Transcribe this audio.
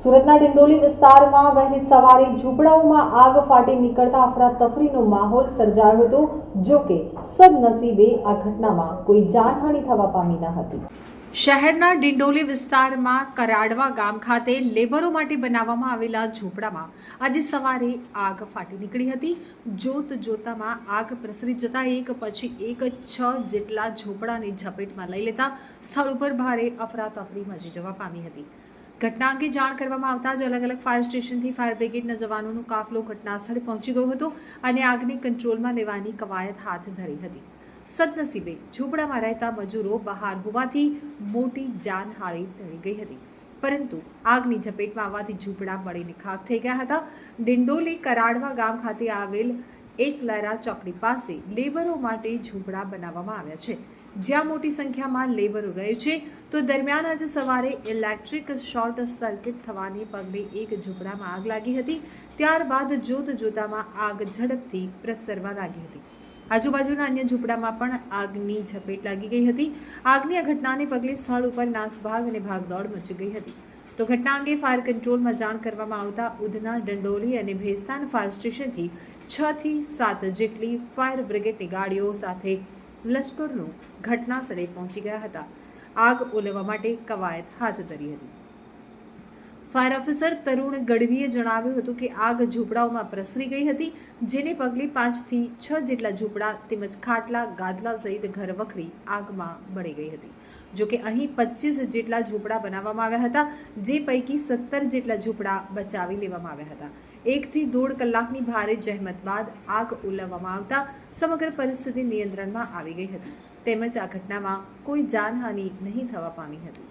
સુરતના ડિંડોલી વિસ્તારમાં વહેલી સવારે ઝૂંપડાઓમાં આગ ફાટી નીકળતા અફરાતફરીનો માહોલ સર્જાયો હતો, જો કે સદનસીબે આ ઘટનામાં કોઈ જાનહાનિ થવા પામી ન હતી. શહેરના ડિંડોલી વિસ્તારમાં કરાડવા ગામ ખાતે લેબરો માટે બનાવવામાં આવેલા ઝૂંપડામાં આજે સવારે આગ ફાટી નીકળી હતી. જોત જોતામાં આગ પ્રસરી જતા એક પછી એક છ જેટલા ઝૂંપડાને ઝપેટમાં લઈ લેતા સ્થળ ઉપર ભારે અફરાતફરી મચી જવા પામી હતી. ઘટના અંગે જાણ કરવામાં આવતા જ અલગ અલગ ફાયર સ્ટેશનથી ફાયર બ્રિગેડના જવાનોનો કાફલો ઘટના સ્થળે પહોંચી ગયો હતો અને આગને કંટ્રોલમાં લેવાની કવાયત હાથ ધરી હતી. સદનસીબે ઝૂંપડામાં રહેતા મજૂરો બહાર હોવાથી મોટી જાનહાળી ટળી ગઈ હતી. પરંતુ આગની ઝપેટમાં આવવાથી ઝૂંપડા બળીને ખાખ થઈ ગયા હતા. ડિંડોલી કરાડવા ગામ ખાતે આવેલ એક લહેરા ચોકડી પાસે લેબરો માટે ઝૂંપડા બનાવવામાં આવ્યા છે. જ્યાં મોટી સંખ્યામાં લેબરો રહે છે, તો દરમિયાન આજે સવારે ઇલેક્ટ્રિક શોર્ટ સર્કિટ થવાને પગલે એક ઝૂંપડામાં આગ લાગી હતી. ત્યારબાદ જોત જોતામાં આગ ઝડપથી પ્રસરવા લાગી હતી. આજુબાજુના અન્ય ઝૂંપડામાં પણ આગની ઝપેટ લાગી ગઈ હતી. આગની આ ઘટનાને પગલે સ્થળ ઉપર નાસભાગ અને ભાગદોડ મચી ગઈ હતી. તો ઘટના અંગે ફાયર કંટ્રોલમાં જાણ કરવામાં આવતા ઉધના, ડંડોલી અને ભેસ્તાન ફાયર સ્ટેશનથી છ થી સાત જેટલી ફાયર બ્રિગેડની ગાડીઓ સાથે લશ્કરનો ઘટના સ્થળે પહોંચી ગયા હતા. આગ ઓલવવા માટે કવાયત હાથ ધરી હતી. ફાયર ઓફિસર તરુણ ગઢવીએ જણાવ્યું હતું કે આગ ઝૂંપડાઓમાં પ્રસરી ગઈ હતી, જેને પગલે પાંચથી છ જેટલા ઝૂંપડા તેમજ ખાટલા ગાદલા સહિત ઘર વખરી આગમાં બળી ગઈ હતી. જોકે અહીં પચીસ જેટલા ઝૂંપડા બનાવવામાં આવ્યા હતા, જે પૈકી સત્તર જેટલા ઝૂંપડા બચાવી લેવામાં આવ્યા હતા. એકથી દોઢ કલાકની ભારે જહેમત બાદ આગ ઉલવવામાં આવતા સમગ્ર પરિસ્થિતિ નિયંત્રણમાં આવી ગઈ હતી. તેમજ આ ઘટનામાં કોઈ જાનહાનિ નહીં થવા પામી હતી.